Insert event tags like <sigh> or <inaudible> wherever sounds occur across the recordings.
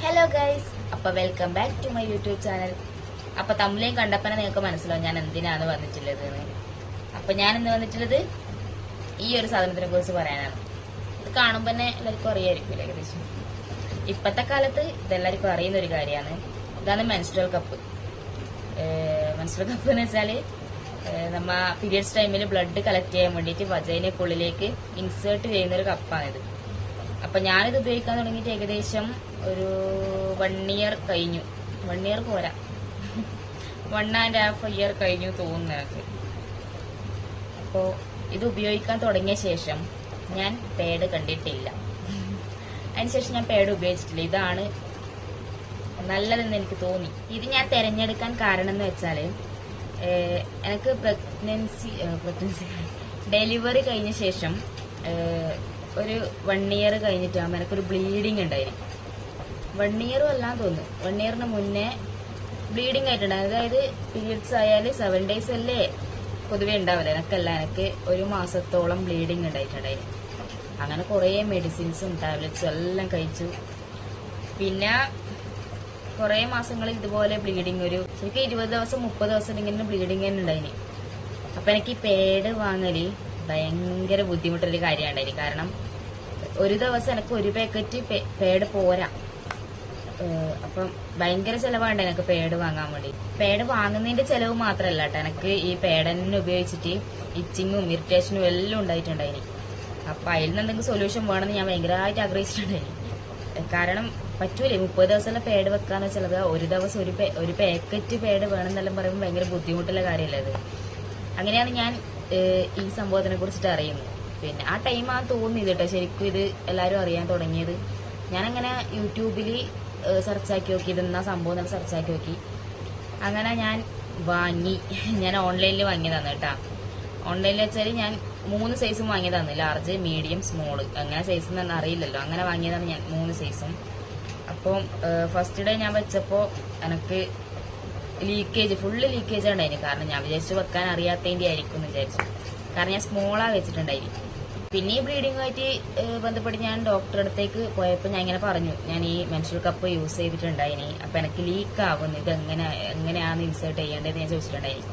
Hello guys അപ്പൊ welcome back to my YouTube channel അപ്പൊ തമ്മിലേയും കണ്ടപ്പനെ നിങ്ങൾക്ക് മനസ്സിലാവും ഞാൻ എന്തിനാണ് വന്നിട്ടുള്ളത് അപ്പൊ ഞാൻ ഇന്ന് വന്നിട്ടുള്ളത് ഈ ഒരു സാധനത്തിനെ കുറിച്ച് പറയാനാണ്. ഇത് കാണുമ്പോൾ തന്നെ എല്ലാവർക്കും അറിയായിരിക്കും ഏകദേശം? ഇപ്പത്തെ കാലത്ത് ഇതെല്ലാവർക്കും അറിയുന്ന ഒരു കാര്യമാണ്. ഇതാണ് മെൻസ്ട്രൽ കപ്പ് മെൻസ്ട്രൽ കപ്പ് എന്ന് വെച്ചാൽ നമ്മ പീരിയഡ്സ് ടൈമിൽ ബ്ലഡ് കളക്ട് ചെയ്യാൻ വേണ്ടിയിട്ട് വജൈനക്കുള്ളിലേക്ക് ഇൻസേർട്ട് ചെയ്യുന്ന ഒരു കപ്പാണിത് അപ്പൊ ഞാനിത് ഉപയോഗിക്കാൻ തുടങ്ങിയിട്ട് ഏകദേശം ഒരു വൺ ഇയർ കഴിഞ്ഞു. വൺ ഇയർ പോരാ. വൺ ആൻഡ് ഹാഫ് ഇയർ കഴിഞ്ഞു തോന്നുന്നു എനിക്ക്. അപ്പോ ഇത് ഉപയോഗിക്കാൻ തുടങ്ങിയ ശേഷം ഞാൻ പേഡ് കണ്ടിട്ടില്ല. അതിനുശേഷം ഞാൻ പേഡ് ഉപയോഗിച്ചിട്ടില്ല. ഇതാണ് നല്ലതെന്ന് എനിക്ക് തോന്നി. ഇത് ഞാൻ തിരഞ്ഞെടുക്കാൻ കാരണം എന്ന് വെച്ചാൽ എനിക്ക് പ്രഗ്നൻസി പ്രഗ്നൻസി ഡെലിവറി കഴിഞ്ഞ ശേഷം ഒരു വൺ ഇയർ കഴിഞ്ഞിട്ടാകുമ്പോൾ എനിക്കൊരു ബ്ലീഡിങ് ഉണ്ടായിരുന്നു വൺ ഇയറും അല്ലാന്ന് തോന്നുന്നു. വൺ ഇയറിന് മുന്നേ ബ്ലീഡിങ് ആയിട്ടുണ്ടായിരുന്നു. അതായത് പീരിയഡ്സ് ആയാൽ സെവൻ ഡേയ്സ് അല്ലേ പൊതുവെ ഉണ്ടാവില്ല എനിക്കല്ല എനിക്ക് ഒരു മാസത്തോളം ബ്ലീഡിങ് ഉണ്ടായിട്ടുണ്ടായിരുന്നു. അങ്ങനെ കുറേ മെഡിസിൻസും ടാബ്ലറ്റ്സും എല്ലാം കഴിച്ചു. പിന്നെ കുറേ മാസങ്ങളിൽ ഇതുപോലെ ബ്ലീഡിങ് ഒരു ശരിക്കും ഇരുപത് ദിവസം മുപ്പത് ദിവസം ഇങ്ങനെ ബ്ലീഡിങ് തന്നെ ഉണ്ടായിന്. അപ്പൊ എനിക്ക് പേഡ് വാങ്ങൽ ഭയങ്കര ബുദ്ധിമുട്ടൊരു കാര്യമുണ്ടായി കാരണം ഒരു ദിവസം എനിക്ക് ഒരു പാക്കറ്റ് പേഡ് പോരാ. അപ്പം ഭയങ്കര ചെലവാണ് എനിക്ക് പേഡ് വാങ്ങാൻ വേണ്ടി. പേഡ് വാങ്ങുന്നതിന്റെ ചെലവ് മാത്രമല്ല കേട്ടോ എനിക്ക് ഈ പേഡനെ ഉപയോഗിച്ചിട്ട് ഇച്ചിങ്ങും ഇറിറ്റേഷനും എല്ലാം ഉണ്ടായിട്ടുണ്ടായിനി. അപ്പൊ അതിൽ നിന്ന് എന്തെങ്കിലും സൊല്യൂഷൻ വേണമെന്ന് ഞാൻ ഭയങ്കരമായിട്ട് ആഗ്രഹിച്ചിട്ടുണ്ടായിനി. ഏഹ് കാരണം പറ്റൂലേ. മുപ്പത് ദിവസമുള്ള പേഡ് വെക്കാന്ന് വെച്ചാൽ ഒരു ദിവസം ഒരു ഒരു പാക്കറ്റ് പേഡ് വേണമെന്നെല്ലാം പറയുമ്പോൾ ഭയങ്കര ബുദ്ധിമുട്ടുള്ള കാര്യമല്ലേ അത്. അങ്ങനെയാണ് ഞാൻ ഈ സംഭവത്തിനെ കുറിച്ചിട്ട് അറിയുന്നത് പിന്നെ ആ ടൈം ആ തോന്നിയത് കേട്ടോ. ശരിക്കും ഇത് എല്ലാവരും അറിയാൻ തുടങ്ങിയത്. ഞാനങ്ങനെ യൂട്യൂബിൽ സെർച്ച് ആക്കി നോക്കി. ഇതെന്നാ സംഭവം എന്ന് സെർച്ച് ആക്കി നോക്കി. അങ്ങനെ ഞാൻ വാങ്ങി. ഞാൻ ഓൺലൈനിൽ വാങ്ങിയതാണ് കേട്ടാ. ഓൺലൈനിൽ വെച്ചാൽ ഞാൻ മൂന്ന് സൈസും വാങ്ങിയതാണ് ലാർജ് മീഡിയം സ്മോൾ അങ്ങനെ സൈസ് എന്ന് അറിയില്ലല്ലോ. അങ്ങനെ വാങ്ങിയതാണ് ഞാൻ മൂന്ന് സൈസും അപ്പം ഫസ്റ്റ് ഡേ ഞാൻ വെച്ചപ്പോൾ എനിക്ക് ലീക്കേജ് ഫുള്ള് ലീക്കേജ് ഉണ്ടായിരുന്നു കാരണം ഞാൻ വിചാരിച്ചു വെക്കാൻ അറിയാത്തതിന്റെ ആയിരിക്കും എന്ന് വിചാരിച്ചു. കാരണം ഞാൻ സ്മോളാ വെച്ചിട്ടുണ്ടായിരുന്നു പിന്നെ ഈ ബ്ലീഡിങ്ങുമായിട്ട് ബന്ധപ്പെട്ട് ഞാൻ ഡോക്ടറെ അടുത്തേക്ക് പോയപ്പോൾ ഞാൻ ഇങ്ങനെ പറഞ്ഞു. ഞാൻ ഈ മെൻഷൽ കപ്പ് യൂസ് ചെയ്തിട്ടുണ്ടായിനി. അപ്പൊ എനിക്ക് ലീക്ക് ആവുന്നു. ഇത് എങ്ങനെ എങ്ങനെയാണ് ഇൻസേർട്ട് ചെയ്യേണ്ടത് ഞാൻ ചോദിച്ചിട്ടുണ്ടായിരുന്നു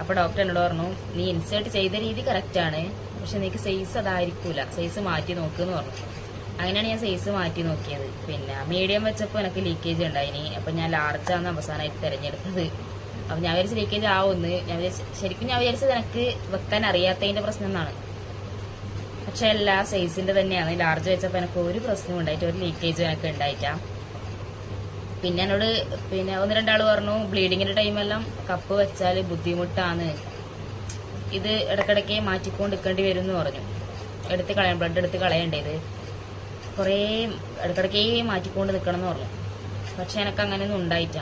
അപ്പോൾ ഡോക്ടർ എന്നോട് പറഞ്ഞു നീ ഇൻസേർട്ട് ചെയ്ത രീതി കറക്റ്റ് ആണ്. പക്ഷെ നിനക്ക് സൈസ് അതായിരിക്കൂല. സൈസ് മാറ്റി നോക്കുമെന്ന് പറഞ്ഞു. അങ്ങനെയാണ് ഞാൻ സൈസ് മാറ്റി നോക്കിയത്. പിന്നെ മീഡിയം വെച്ചപ്പോൾ എനിക്ക് ലീക്കേജ് ഉണ്ടായിനി. അപ്പം ഞാൻ ലാർജാണ് അവസാനമായിട്ട് തിരഞ്ഞെടുത്തത്. അപ്പം ഞാൻ വിചാരിച്ച ലീക്കേജ് ആവുമെന്ന് ഞാൻ ശരിക്കും ഞാൻ വിചാരിച്ചത് എനിക്ക് വെക്കാൻ അറിയാത്തതിന്റെ പ്രശ്നം എന്നാണ്. പക്ഷേ എല്ലാ സൈസിന്റെ തന്നെയാണ്. ലാർജ് വെച്ചപ്പോൾ എനിക്ക് ഒരു പ്രശ്നവും ഉണ്ടായിട്ട് ഒരു ലീക്കേജ് എനിക്ക് ഉണ്ടായിട്ടാ പിന്നെ എന്നോട് പിന്നെ ഒന്ന് രണ്ടാൾ പറഞ്ഞു ബ്ലീഡിങ്ങിന്റെ ടൈമെല്ലാം കപ്പ് വെച്ചാൽ ബുദ്ധിമുട്ടാണ്. ഇത് ഇടക്കിടയ്ക്ക് മാറ്റിക്കൊണ്ട് നിൽക്കേണ്ടി വരും എന്ന് പറഞ്ഞു. എടുത്ത് കളയാൻ ബ്ലഡ് എടുത്ത് കളയേണ്ടത് കുറേ ഇടക്കിടക്കേ മാറ്റിക്കൊണ്ട് നിൽക്കണം എന്ന് പറഞ്ഞു. പക്ഷെ എനിക്ക് അങ്ങനെയൊന്നും ഉണ്ടായിട്ട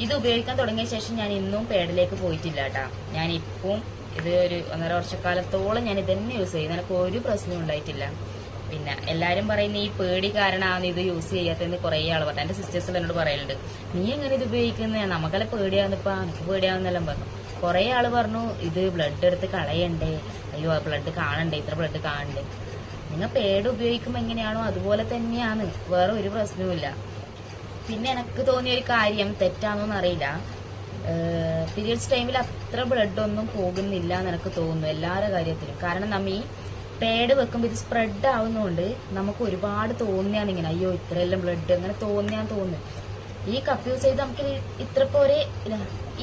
ഇത് ഉപയോഗിക്കാൻ തുടങ്ങിയ ശേഷം ഞാൻ ഇന്നും പേഡിലേക്ക് പോയിട്ടില്ല കേട്ടാ ഞാൻ ഇപ്പം ഇത് ഒരു ഒന്നര വർഷക്കാലത്തോളം ഞാൻ ഇതന്നെ യൂസ് ചെയ്യുന്നു. എനിക്ക് ഒരു പ്രശ്നവും ഉണ്ടായിട്ടില്ല. പിന്നെ എല്ലാരും പറയുന്ന ഈ പേടി കാരണമാണ് ഇത് യൂസ് ചെയ്യാത്തതെന്ന് കുറേ ആൾ പറഞ്ഞു. എന്റെ സിസ്റ്റേഴ്സ് എന്നോട് പറയലുണ്ട്. നീ എങ്ങനെ ഇത് ഉപയോഗിക്കുന്നത് നമുക്കെല്ലാം പേടിയാവുന്നപ്പാ എനിക്ക് പേടിയാവുന്നെല്ലാം പറഞ്ഞു. കുറേ ആൾ പറഞ്ഞു ഇത് ബ്ലഡ് എടുത്ത് കളയണ്ടേ? അയ്യോ ബ്ലഡ് കാണണ്ടേ? ഇത്ര ബ്ലഡ് കാണണ്ടേ? നിങ്ങൾ പേട് ഉപയോഗിക്കുമ്പോൾ എങ്ങനെയാണോ അതുപോലെ തന്നെയാണ്. വേറെ ഒരു പ്രശ്നവുമില്ല. പിന്നെ എനിക്ക് തോന്നിയ ഒരു കാര്യം തെറ്റാണോന്ന് അറിയില്ല. പീരിയഡ്സ് ടൈമിൽ അത്ര ബ്ലഡ് ഒന്നും പോകുന്നില്ല എന്ന് എനിക്ക് തോന്നുന്നു എല്ലാവരുടെ കാര്യത്തിലും. കാരണം നമ്മ ഈ പേഡ് വെക്കുമ്പോൾ ഇത് സ്പ്രെഡ് ആവുന്നതുകൊണ്ട് നമുക്ക് ഒരുപാട് തോന്നിയാണ് ഇങ്ങനെ അയ്യോ ഇത്രയെല്ലാം ബ്ലഡ് അങ്ങനെ തോന്നിയാന്ന് തോന്നുന്നു. ഈ കപ്പ് യൂസ് ചെയ്ത് നമുക്ക് ഇത്ര പോരെ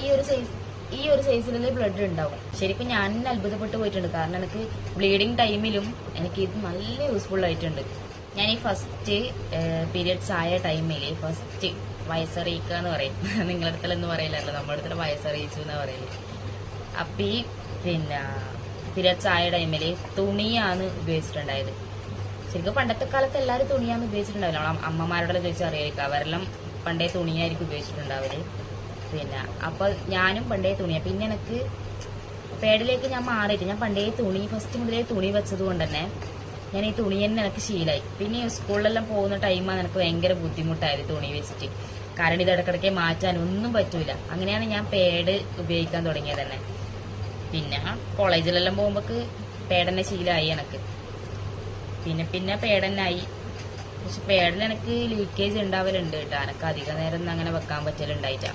ഈ ഒരു സൈസ് ഈ ഒരു സൈസിലുള്ള ബ്ലഡ് ഉണ്ടാവും ശരിക്കും ഞാൻ തന്നെ അത്ഭുതപ്പെട്ടു പോയിട്ടുണ്ട്. കാരണം എനിക്ക് ബ്ലീഡിങ് ടൈമിലും എനിക്ക് ഇത് നല്ല യൂസ്ഫുൾ ആയിട്ടുണ്ട്. ഞാൻ ഈ ഫസ്റ്റ് പീരിയഡ്സ് ആയ ടൈമിൽ ഫസ്റ്റ് വയസ്സറിയിക്കുക എന്ന് പറയും. <laughs> നിങ്ങളുടെ അടുത്തല്ലെന്ന് പറയില്ലല്ലോ നമ്മുടെ അടുത്തുള്ള വയസ്സറിയിച്ചു എന്ന് പറയില്ല അപ്പൊ ഈ പിന്നെ പീരിയഡ്സ് ആയ ടൈമിൽ തുണിയാണ് ഉപയോഗിച്ചിട്ടുണ്ടായത്. ശരിക്കും പണ്ടത്തെ കാലത്ത് എല്ലാവരും തുണിയാണ് ഉപയോഗിച്ചിട്ടുണ്ടാവില്ല. നമ്മളെ ചോദിച്ചാൽ അറിയായിരിക്കും. അവരെല്ലാം പണ്ടേ തുണിയായിരിക്കും ഉപയോഗിച്ചിട്ടുണ്ടാവൽ. പിന്നെ. അപ്പൊ ഞാനും പണ്ടേ തുണിയാ. പിന്നെ എനിക്ക് പേടിലേക്ക് ഞാൻ മാറിയിട്ട് ഞാൻ പണ്ടേ തുണി ഫസ്റ്റ് മുതലേ തുണി വെച്ചത് കൊണ്ട് തന്നെ ഞാൻ ഈ തുണി തന്നെ എനിക്ക് ശീലായി. പിന്നെ സ്കൂളിലെല്ലാം പോകുന്ന ടൈമാണ് എനിക്ക് ഭയങ്കര ബുദ്ധിമുട്ടായത് തുണി വെച്ചിട്ട്. കാരണം ഇത് ഇടക്കിടയ്ക്ക് മാറ്റാൻ ഒന്നും പറ്റൂല. അങ്ങനെയാണ് ഞാൻ പേഡ് ഉപയോഗിക്കാൻ തുടങ്ങിയത് തന്നെ. പിന്നെ കോളേജിലെല്ലാം പോകുമ്പോക്ക് പേടന്നെ ശീലമായി എനക്ക്. പിന്നെ പിന്നെ പേടന്നായി പക്ഷെ പേടിൽ എനിക്ക് ലീക്കേജ് ഉണ്ടാവലുണ്ട് കേട്ടോ. എനക്ക് അധിക നേരം അങ്ങനെ വെക്കാൻ പറ്റലുണ്ടായിട്ടാ.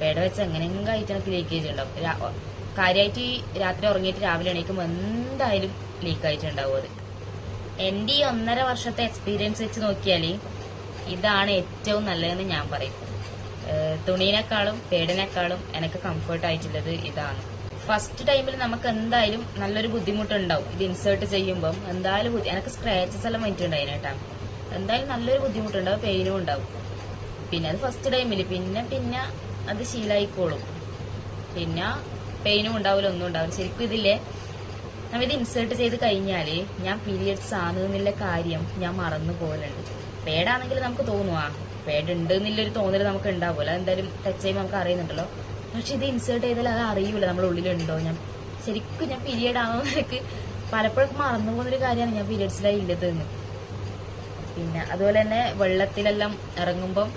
പേട വെച്ച് എങ്ങനെയെങ്കിലും ആയിട്ട് എനിക്ക് ലീക്കേജ് ഉണ്ടാവും. കാര്യമായിട്ട് രാത്രി ഉറങ്ങിയിട്ട് രാവിലെ എണീക്കുമ്പോൾ എന്തായാലും ലീക്ക് ആയിട്ടുണ്ടാവും അത്. എന്റെ ഈ ഒന്നര വർഷത്തെ എക്സ്പീരിയൻസ് വെച്ച് നോക്കിയാൽ ഇതാണ് ഏറ്റവും നല്ലതെന്ന് ഞാൻ പറയും. തുണീനേക്കാളും പേടിനേക്കാളും എനിക്ക് കംഫർട്ട് ആയിട്ടുള്ളത് ഇതാണ്. ഫസ്റ്റ് ടൈമിൽ നമുക്ക് എന്തായാലും നല്ലൊരു ബുദ്ധിമുട്ടുണ്ടാവും. ഇത് ഇൻസേർട്ട് ചെയ്യുമ്പം എന്തായാലും എനിക്ക് സ്ക്രാച്ചസ് എല്ലാം വന്നിട്ടുണ്ടായിന് എന്തായാലും നല്ലൊരു ബുദ്ധിമുട്ടുണ്ടാവും പെയിനും ഉണ്ടാവും. പിന്നെ അത് ഫസ്റ്റ് ടൈമിൽ പിന്നെ പിന്നെ അത് ശീലായിക്കോളും. പിന്നെ പെയിനും ഉണ്ടാവില്ല ഒന്നും ഉണ്ടാവില്ല ശരിക്കും ഇതില്ലേ? നമ്മൾ ഇത് ഇൻസേർട്ട് ചെയ്ത് കഴിഞ്ഞാൽ ഞാൻ പീരിയഡ്സ് ആണ് എന്നുള്ള കാര്യം ഞാൻ മറന്നു പോലുണ്ട് പേടാണെങ്കിൽ നമുക്ക് തോന്നുവാ പേഡ് ഉണ്ട് എന്നുള്ളൊരു തോന്നൽ നമുക്ക് ഉണ്ടാവുമല്ലോ അതെന്തായാലും ടച്ച് ചെയ്യുമ്പോൾ നമുക്ക് അറിയുന്നുണ്ടല്ലോ. പക്ഷെ ഇത് ഇൻസേർട്ട് ചെയ്താൽ അത് അറിയൂല നമ്മുടെ ഉള്ളിലുണ്ടോ? ഞാൻ ശരിക്കും ഞാൻ പീരിയഡ് ആണോ പലപ്പോഴും മറന്നു പോകുന്നൊരു കാര്യമാണ് ഞാൻ പീരിയഡ്സിലായി ഇല്ലതെന്ന് പിന്നെ അതുപോലെ തന്നെ വെള്ളത്തിലെല്ലാം ഇറങ്ങുമ്പം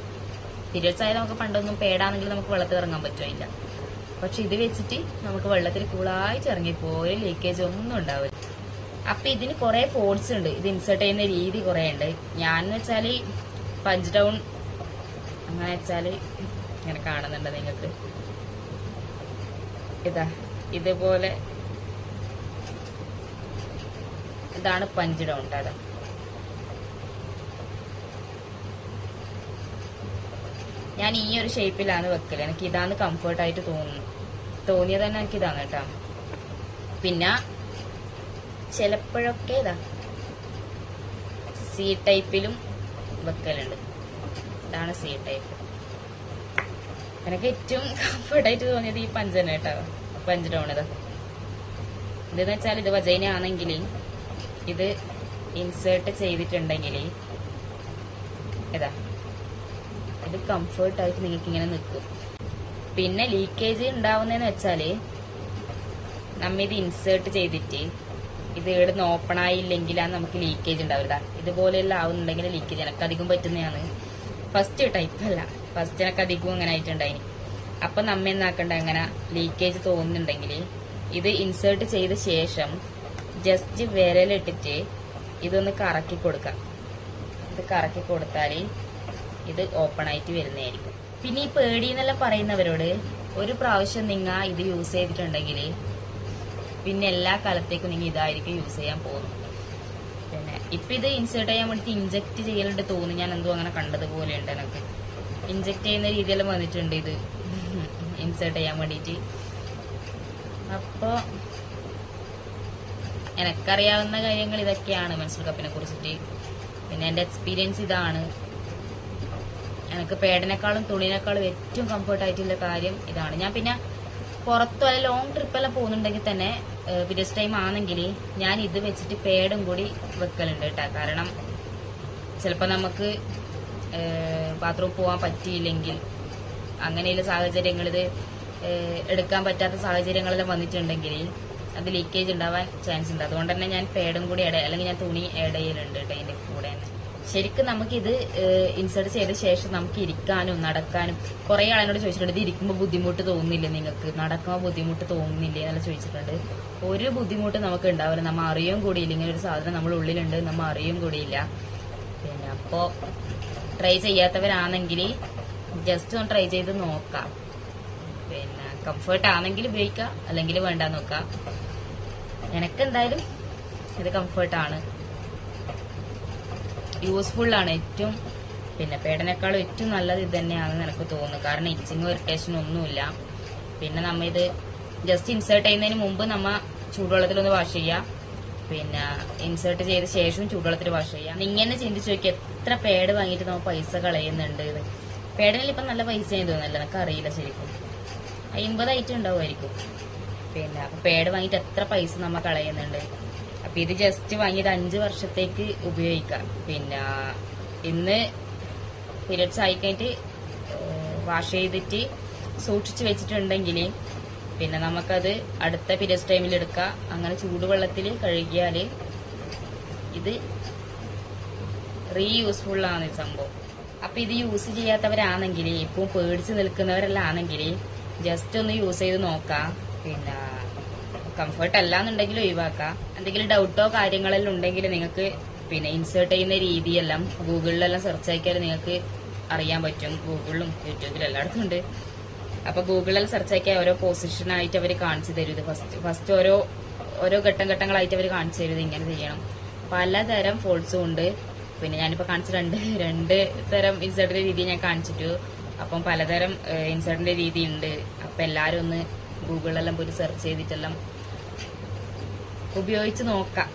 പീരിയഡ്സ് നമുക്ക് പണ്ടൊന്നും പേടാണെങ്കിൽ നമുക്ക് വെള്ളത്തിൽ ഇറങ്ങാൻ പറ്റുമില്ല പക്ഷെ ഇത് വെച്ചിട്ട് നമുക്ക് വെള്ളത്തിൽ കൂളായിട്ട് ഇറങ്ങിപ്പോയി ലീക്കേജ് ഒന്നും ഉണ്ടാവില്ല. അപ്പൊ ഇതിന് കുറെ ഫോൾസ് ഉണ്ട്. ഇത് ഇൻസേർട്ട് ചെയ്യുന്ന രീതി കുറെ ഉണ്ട്. ഞാൻ വെച്ചാൽ പഞ്ച് ഡൗൺ അങ്ങനെ വെച്ചാൽ ഇങ്ങനെ കാണുന്നുണ്ട് നിങ്ങൾക്ക്. ഇതാ ഇതുപോലെ ഇതാണ് പഞ്ച് ഡൗൺ അതാ ഞാൻ ഈ ഒരു ഷേപ്പിലാണ് വെക്കൽ. എനിക്ക് ഇതാണ് കംഫർട്ട് ആയിട്ട് തോന്നുന്നു. തോന്നിയത് തന്നെ എനിക്ക് ഇതാണ് കേട്ടോ. പിന്നെ ചിലപ്പോഴൊക്കെ ഇതാ സി ടൈപ്പിലും വെക്കലുണ്ട്. ഇതാണ് സി ടൈപ്പ് എനിക്ക് ഏറ്റവും കംഫർട്ടായിട്ട് തോന്നിയത് ഈ പഞ്ചന കേട്ടോ. പഞ്ച് ഡൗൺ എന്താന്ന് വെച്ചാൽ ഇത് വജൈന ആണെങ്കിൽ ഇത് ഇൻസേർട്ട് ചെയ്തിട്ടുണ്ടെങ്കിൽ ഇതാ ഇത് കംഫർട്ട് ആയിട്ട് നിങ്ങൾക്ക് ഇങ്ങനെ നിൽക്കും. പിന്നെ ലീക്കേജ് ഉണ്ടാവുന്നതെന്ന് വെച്ചാൽ നമ്മ ഇത് ഇൻസേർട്ട് ചെയ്തിട്ട് ഇത് ഇവിടെ നിന്ന് ഓപ്പൺ ആയില്ലെങ്കിലാണ് നമുക്ക് ലീക്കേജ് ഉണ്ടാവില്ല. ഇതുപോലെയുള്ള ആവുന്നുണ്ടെങ്കിൽ ലീക്കേജ് എനിക്ക് അധികം പറ്റുന്നതാണ്. ഫസ്റ്റ് ടൈപ്പ് അല്ല. ഫസ്റ്റ് എനിക്ക് അധികം അങ്ങനെ ആയിട്ടുണ്ടായിന്. അപ്പൊ നമ്മ എന്നാക്കണ്ട? അങ്ങനെ ലീക്കേജ് തോന്നുന്നുണ്ടെങ്കിൽ ഇത് ഇൻസേർട്ട് ചെയ്ത ശേഷം ജസ്റ്റ് വിരലിട്ടിട്ട് ഇതൊന്ന് കറക്കി കൊടുക്കാം. ഇത് കറക്കി കൊടുത്താൽ ഇത് ഓപ്പൺ ആയിട്ട് വരുന്നതായിരിക്കും. പിന്നെ ഈ പേടി എന്നെല്ലാം പറയുന്നവരോട് ഒരു പ്രാവശ്യം നിങ്ങൾ ഇത് യൂസ് ചെയ്തിട്ടുണ്ടെങ്കിൽ പിന്നെ എല്ലാ കാലത്തേക്കും നിങ്ങൾ ഇതായിരിക്കും യൂസ് ചെയ്യാൻ പോകുന്നത്. പിന്നെ ഇപ്പം ഇത് ഇൻസേർട്ട് ചെയ്യാൻ വേണ്ടിയിട്ട് ഇഞ്ചക്ട് ചെയ്യലുണ്ട് തോന്നി ഞാൻ എന്തോ അങ്ങനെ കണ്ടതുപോലെ ഉണ്ട് എനിക്ക് ഇഞ്ചക്ട് ചെയ്യുന്ന രീതിയിലും വന്നിട്ടുണ്ട് ഇത്. ഇൻസേർട്ട് ചെയ്യാൻ വേണ്ടിയിട്ട്. അപ്പോൾ എനക്കറിയാവുന്ന കാര്യങ്ങൾ ഇതൊക്കെയാണ് മെൻസ്ട്രൽ കപ്പിനെ കുറിച്ചിട്ട്. പിന്നെ എന്റെ എക്സ്പീരിയൻസ് ഇതാണ്. എനിക്ക് പേടിനേക്കാളും തുണിനേക്കാളും ഏറ്റവും കംഫർട്ട് ആയിട്ടുള്ള കാര്യം ഇതാണ്. ഞാൻ പിന്നെ പുറത്തു അല്ല ലോങ് ട്രിപ്പെല്ലാം പോകുന്നുണ്ടെങ്കിൽ തന്നെ പീരിയഡ്സ് ടൈം ആണെങ്കിൽ ഞാൻ ഇത് വെച്ചിട്ട് പേടും കൂടി വെക്കലുണ്ട് കേട്ടോ. കാരണം ചിലപ്പോൾ നമുക്ക് ബാത്റൂം പോകാൻ പറ്റിയില്ലെങ്കിൽ അങ്ങനെയുള്ള ഏഹ്, എടുക്കാൻ പറ്റാത്ത സാഹചര്യങ്ങളെല്ലാം വന്നിട്ടുണ്ടെങ്കിൽ അത് ലീക്കേജ് ഉണ്ടാവാൻ ചാൻസ് ഉണ്ട്. അതുകൊണ്ട് തന്നെ ഞാൻ പേടും കൂടി ഇട അല്ലെങ്കിൽ ഞാൻ തുണി ഇടയിലുണ്ട് കേട്ടോ അതിന്റെ കൂടെ തന്നെ ശരിക്കും നമുക്കിത് ഇൻസേർട്ട് ചെയ്ത ശേഷം നമുക്ക് ഇരിക്കാനും നടക്കാനും കുറെ ആളെന്നോട് ചോദിച്ചിട്ടുണ്ട് ഇത് ഇരിക്കുമ്പോൾ ബുദ്ധിമുട്ട് തോന്നുന്നില്ലേ നിങ്ങൾക്ക് നടക്കുമ്പോൾ ബുദ്ധിമുട്ട് തോന്നുന്നില്ലേ? എന്നല്ല ചോദിച്ചിട്ടുണ്ട്. ഒരു ബുദ്ധിമുട്ട് നമുക്ക് ഉണ്ടാവില്ല. നമ്മൾ അറിയും കൂടിയില്ല. ഇങ്ങനെ ഒരു സാധനം നമ്മൾ ഉള്ളിലുണ്ട്. നമ്മൾ അറിയും കൂടിയില്ല. പിന്നെ അപ്പോൾ ട്രൈ ചെയ്യാത്തവരാണെങ്കിൽ ജസ്റ്റ് ഒന്ന് ട്രൈ ചെയ്ത് നോക്കാം. പിന്നെ കംഫർട്ട് ആണെങ്കിൽ ഉപയോഗിക്കാം. അല്ലെങ്കിൽ വേണ്ട നോക്കാം. എനിക്ക് എന്തായാലും ഇത് കംഫർട്ടാണ് യൂസ്ഫുൾ ആണ് ഏറ്റവും പിന്നെ പേടനേക്കാളും ഏറ്റവും നല്ലത് ഇത് തന്നെയാണെന്ന് എനിക്ക് തോന്നുന്നു. കാരണം ഇച്ചിങ്ങോ ഇറിറ്റേഷനും ഒന്നുമില്ല. പിന്നെ നമ്മ ഇത് ജസ്റ്റ് ഇൻസേർട്ട് ചെയ്യുന്നതിന് മുമ്പ് നമ്മ ചൂടുവെള്ളത്തിലൊന്ന് വാഷ് ചെയ്യാം. പിന്നെ ഇൻസേർട്ട് ചെയ്ത ശേഷം ചൂടുവെള്ളത്തിൽ വാഷ് ചെയ്യാം. ഇങ്ങനെ ചിന്തിച്ചു നോക്കി എത്ര പേഡ് വാങ്ങിയിട്ട് നമ്മൾ പൈസ കളയുന്നുണ്ട് പേടിനിൽ ഇപ്പം നല്ല പൈസയും തോന്നുന്നില്ല. എനിക്ക് അറിയില്ല ശരിക്കും. അമ്പതായിട്ട് ഉണ്ടാവുമായിരിക്കും. പിന്നെ അപ്പം പേഡ് വാങ്ങിയിട്ട് എത്ര പൈസ നമ്മൾ കളയുന്നുണ്ട്. അപ്പൊ ഇത് ജസ്റ്റ് വാങ്ങിയത് അഞ്ച് വർഷത്തേക്ക് ഉപയോഗിക്കാം. പിന്നെ ഇന്ന് പീരിയഡ്സ് ആയിക്കഴിഞ്ഞിട്ട് വാഷ് ചെയ്തിട്ട് സൂക്ഷിച്ചു വെച്ചിട്ടുണ്ടെങ്കിൽ പിന്നെ നമുക്കത് അടുത്ത പീരിയഡ്സ് ടൈമിൽ എടുക്കാം. അങ്ങനെ ചൂടുവെള്ളത്തിൽ കഴുകിയാൽ ഇത് റീയൂസ്ഫുൾ ആണ് ഈ സംഭവം. അപ്പൊ ഇത് യൂസ് ചെയ്യാത്തവരാണെങ്കിൽ ഇപ്പം പേടിച്ച് നിൽക്കുന്നവരെല്ലാം ആണെങ്കിൽ ജസ്റ്റ് ഒന്ന് യൂസ് ചെയ്ത് നോക്കാം. പിന്നെ കംഫർട്ട് അല്ല എന്നുണ്ടെങ്കിൽ ഒഴിവാക്കാം. എന്തെങ്കിലും ഡൗട്ടോ കാര്യങ്ങളെല്ലാം ഉണ്ടെങ്കിൽ നിങ്ങൾക്ക് പിന്നെ ഇൻസേർട്ട് ചെയ്യുന്ന രീതിയെല്ലാം ഗൂഗിളിലെല്ലാം സെർച്ച് ആക്കിയാൽ നിങ്ങൾക്ക് അറിയാൻ പറ്റും. ഗൂഗിളിലും യൂട്യൂബിലും എല്ലായിടത്തും ഉണ്ട്. അപ്പൊ ഗൂഗിളിൽ സെർച്ച് ആക്കിയാൽ ഓരോ പൊസിഷനായിട്ട് അവർ കാണിച്ചു തരും. ഇത് ഫസ്റ്റ് ഫസ്റ്റ് ഓരോ ഓരോ ഘട്ടം ഘട്ടങ്ങളായിട്ട് അവർ കാണിച്ചു തരും. ഇങ്ങനെ ചെയ്യണം. പലതരം ഫോൾസും ഉണ്ട്. പിന്നെ ഞാനിപ്പോൾ കാണിച്ച രണ്ട് രണ്ട് തരം ഇൻസേർട്ടിന്റെ രീതി ഞാൻ കാണിച്ചിട്ടു. അപ്പം പലതരം ഇൻസേർട്ടിന്റെ രീതി ഉണ്ട്. അപ്പൊ എല്ലാവരും ഒന്ന് ഗൂഗിളിലെല്ലാം പോയി സെർച്ച് ചെയ്തിട്ടെല്ലാം ഉപയോഗിച്ച് നോക്കാം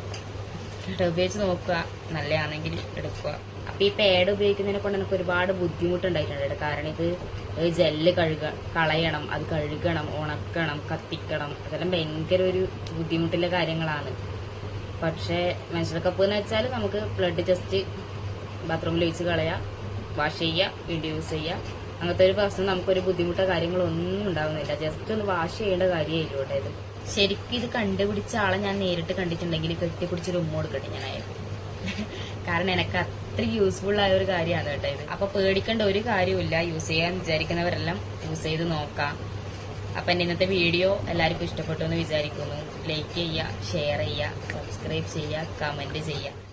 കേട്ടോ ഉപയോഗിച്ച് നോക്കുക. നല്ലതാണെങ്കിൽ എടുക്കുക. അപ്പൊ ഈ പാഡ് ഉപയോഗിക്കുന്നതിനെ കൊണ്ട് എനിക്ക് ഒരുപാട് ബുദ്ധിമുട്ടുണ്ടായിട്ടുണ്ട്. കാരണം ഇത് ജെല്ല് കഴുക കളയണം അത് കഴുകണം ഉണക്കണം കത്തിക്കണം. അതെല്ലാം ഭയങ്കര ഒരു ബുദ്ധിമുട്ടുള്ള കാര്യങ്ങളാണ്. പക്ഷേ മെൻസ്ട്രൽ കപ്പ് എന്ന് വെച്ചാൽ നമുക്ക് ബ്ലഡ് ജസ്റ്റ് ബാത്റൂമിൽ ഒഴിച്ച് കളയാം വാഷ് ചെയ്യുക വീണ്ടും യൂസ് ചെയ്യുക അങ്ങനത്തെ ഒരു പ്രശ്നം നമുക്കൊരു ബുദ്ധിമുട്ടോ കാര്യങ്ങളോ ഒന്നും ഉണ്ടാകുന്നില്ല ജസ്റ്റ് ഒന്ന് വാഷ് ചെയ്യേണ്ട കാര്യമായിരിക്കും കേട്ടോ ഇത്. ശരിക്കും ഇത് കണ്ടുപിടിച്ച ആളെ ഞാൻ നേരിട്ട് കണ്ടിട്ടുണ്ടെങ്കിൽ കെട്ടിപ്പിടിച്ചൊരു ഉമ്മ കൊടുക്കട്ടെ ഞാനായിരുന്നു <laughs> കാരണം എനിക്ക് അത്ര യൂസ്ഫുൾ ആയ ഒരു കാര്യമാണ് കേട്ടോ ഇത്. അപ്പൊ പേടിക്കേണ്ട ഒരു കാര്യമില്ല യൂസ് ചെയ്യാൻ വിചാരിക്കുന്നവരെല്ലാം യൂസ് ചെയ്ത് നോക്കാം. അപ്പൊ എന്റെ ഇന്നത്തെ വീഡിയോ എല്ലാവർക്കും ഇഷ്ടപ്പെട്ടു എന്ന് വിചാരിക്കുന്നു. ലൈക്ക് ചെയ്യുക ഷെയർ ചെയ്യുക സബ്സ്ക്രൈബ് ചെയ്യുക കമന്റ് ചെയ്യുക.